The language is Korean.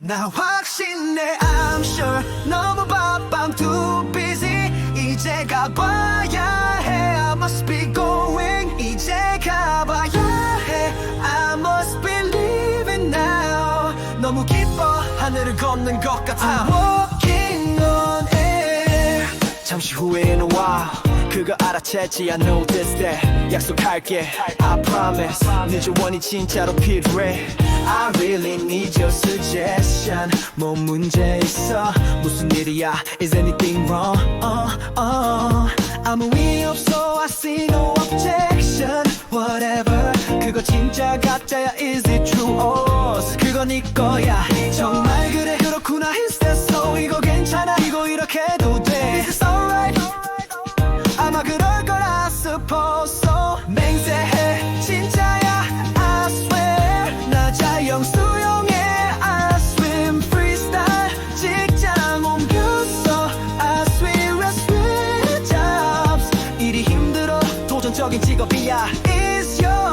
나 확신해 I'm sure 너무 바빠 I'm too busy 이제 가봐야 해 I must be going 이제 가봐야 해 I must be leaving now 너무 기뻐 하늘을 걷는 것 같아 I'm walking on air 잠시 후에는 와 그거 알아챘지 I know this day 약속할게 I promise 네 조언이 진짜로 필요해 I really need your suggestion 뭐 문제 있어 무슨 일이야 Is anything wrong uh, uh. 아무 일 없어 I see no objection Whatever 그거 진짜 가짜야 Is it true or 그거 네 거야 정말 그래 그렇구나 Is that so 이거 괜찮아 이거 이렇게 해도 돼 직업이야 It's your job challenging